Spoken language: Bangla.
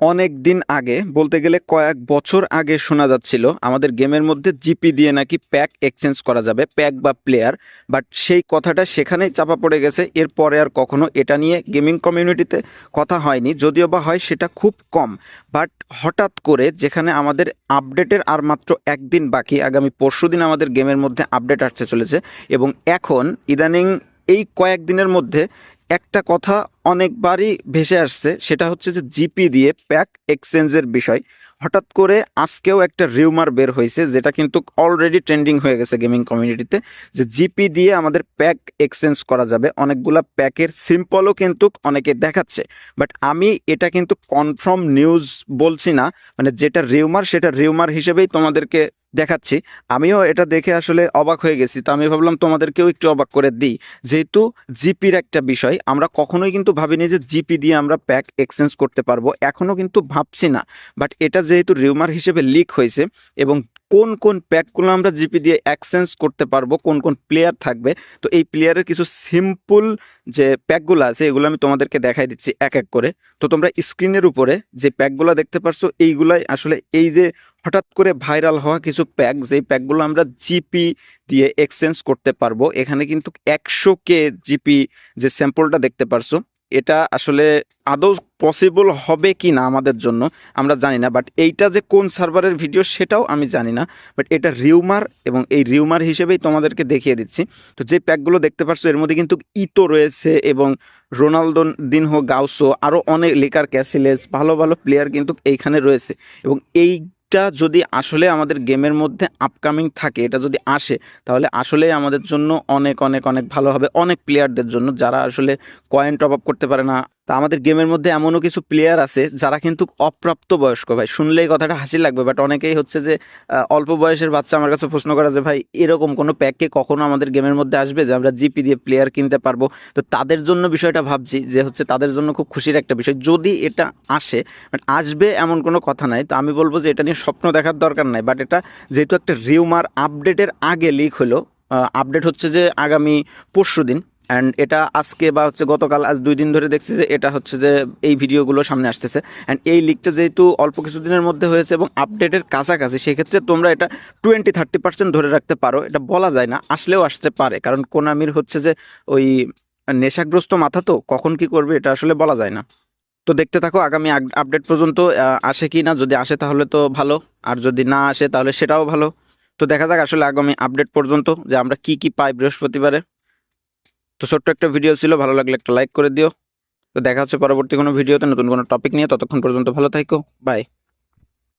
অনেক দিন আগে, বলতে গেলে কয়েক বছর আগে শোনা যাচ্ছিল, আমাদের গেমের মধ্যে জিপি দিয়ে নাকি প্যাক এক্সচেঞ্জ করা যাবে, প্যাক বা প্লেয়ার। বাট সেই কথাটা সেখানেই চাপা পড়ে গেছে, এরপরে আর কখনো এটা নিয়ে গেমিং কমিউনিটিতে কথা হয়নি, যদিও বা হয় সেটা খুব কম। বাট হঠাৎ করে যেখানে আমাদের আপডেটের আর মাত্র একদিন বাকি, আগামী পরশু দিন আমাদের গেমের মধ্যে আপডেট আসতে চলেছে, এবং এখন ইদানিং এই কয়েকদিনের মধ্যে একটা কথা অনেকবারই ভেসে আসছে, সেটা হচ্ছে যে জিপি দিয়ে প্যাক এক্সচেঞ্জের বিষয়। হঠাৎ করে আজকেও একটা রিউমার বের হয়েছে, যেটা কিন্তু অলরেডি ট্রেন্ডিং হয়ে গেছে গেমিং কমিউনিটিতে যে জিপি দিয়ে আমাদের প্যাক এক্সচেঞ্জ করা যাবে। অনেকগুলা প্যাকের সিম্পলও কিন্তু অনেকে দেখাচ্ছে। বাট আমি এটা কিন্তু কনফার্ম নিউজ বলছি না মানে যেটা রিউমার সেটা রিউমার হিসেবেই তোমাদেরকে দেখাচ্ছি। আমিও এটা দেখে আসলে অবাক হয়ে গেছি, তো আমি ভাবলাম তোমাদেরকেও একটু অবাক করে দিই। যেহেতু জিপির একটা বিষয়, আমরা কখনোই কিন্তু ভাবিনি যে জিপি দিয়ে আমরা প্যাক এক্সচেঞ্জ করতে পারব। এখনও কিন্তু ভাবছি না বাট এটা যেহেতু রিউমার হিসেবে লিক হয়েছে এবং কোন কোন প্যাকগুলো আমরা জিপি দিয়ে এক্সচেঞ্জ করতে পারব, কোন কোন প্লেয়ার থাকবে, তো এই প্লেয়ারের কিছু সিম্পল যে প্যাকগুলো আছে, এগুলো আমি তোমাদেরকে দেখাই দিচ্ছি এক এক করে। তো তোমরা স্ক্রিনের উপরে যে প্যাকগুলো দেখতে পারছ, এইগুলাই আসলে এই যে হঠাৎ করে ভাইরাল হওয়া কিছু প্যাক, যেই প্যাকগুলো আমরা জিপি দিয়ে এক্সচেঞ্জ করতে পারব, এখানে কিন্তু একশো কে জিপি যে স্যাম্পলটা দেখতে পারছ এটা আসলে আদৌ পসিবল হবে কি না আমাদের জন্য, আমরা জানি না বাট এইটা যে কোন সার্ভারের ভিডিও সেটাও আমি জানি না বাট এটা রিউমার এবং এই রিউমার হিসেবেই তোমাদেরকে দেখিয়ে দিচ্ছি। তো যে প্যাকগুলো দেখতে পাচ্ছ, এর মধ্যে কিন্তু ইতো রয়েছে এবং রোনালদো, দিনহো, গাউসো আরও অনেক লেকার ক্যাসিলেস ভালো ভালো প্লেয়ার কিন্তু এইখানে রয়েছে এবং এইটা যদি আসলে আমাদের গেমের মধ্যে আপকামিং থাকে, এটা যদি আসে, তাহলে আসলেই আমাদের জন্য অনেক অনেক অনেক ভালো হবে। অনেক প্লেয়ারদের জন্য যারা আসলে কয়েন টপ আপ করতে পারে না তা আমাদের গেমের মধ্যে এমনও কিছু প্লেয়ার আছে যারা কিন্তু অপ্রাপ্ত বয়স্ক, ভাই। শুনলেই কথাটা হাসি লাগবে বাট অনেকেই হচ্ছে যে অল্প বয়সের বাচ্চা আমার কাছে প্রশ্ন করা যে, ভাই, এরকম কোনো প্যাকে কখনো আমাদের গেমের মধ্যে আসবে যে, আমরা জিপি দিয়ে প্লেয়ার কিনতে পারব? তো তাদের জন্য বিষয়টা ভাবছি যে, হচ্ছে তাদের জন্য খুব খুশির একটা বিষয়। যদি এটা আসে বাট আসবে এমন কোনো কথা নাই। তো আমি বলব যে, এটা নিয়ে স্বপ্ন দেখার দরকার নাই। বাট এটা যেহেতু একটা রিউমার আপডেটের আগে লিক হলো আপডেট হচ্ছে যে, আগামী পরশু দিন অ্যান্ড এটা আজকে বা হচ্ছে গতকাল, আজ দুই দিন ধরে দেখছি যে এটা হচ্ছে যে এই ভিডিওগুলো সামনে আসতেছে। অ্যান্ড এই লিকটা যেহেতু অল্প কিছুদিনের মধ্যে হয়েছে এবং আপডেটের কাছাকাছি, সেক্ষেত্রে তোমরা এটা টোয়েন্টি থার্টি পার্সেন্ট ধরে রাখতে পারো। এটা বলা যায় না, আসলেও আসতে পারে। কারণ কোনামির হচ্ছে যে ওই নেশাগ্রস্ত মাথা তো, কখন কি করবে এটা আসলে বলা যায় না। তো দেখতে থাকো, আগামী আপডেট পর্যন্ত আসে কি না, যদি আসে তাহলে তো ভালো, আর যদি না আসে তাহলে সেটাও ভালো। তো দেখা যাক আসলে আগামী আপডেট পর্যন্ত যে আমরা কি কি পাই বৃহস্পতিবারে। তো ছোট্ট একটা ভিডিও ছিল, ভালো লাগলে একটা লাইক করে দিও। তো দেখা হচ্ছে পরবর্তী কোনো ভিডিওতে নতুন কোনো টপিক নিয়ে, ততক্ষণ পর্যন্ত ভালো থাকো বাই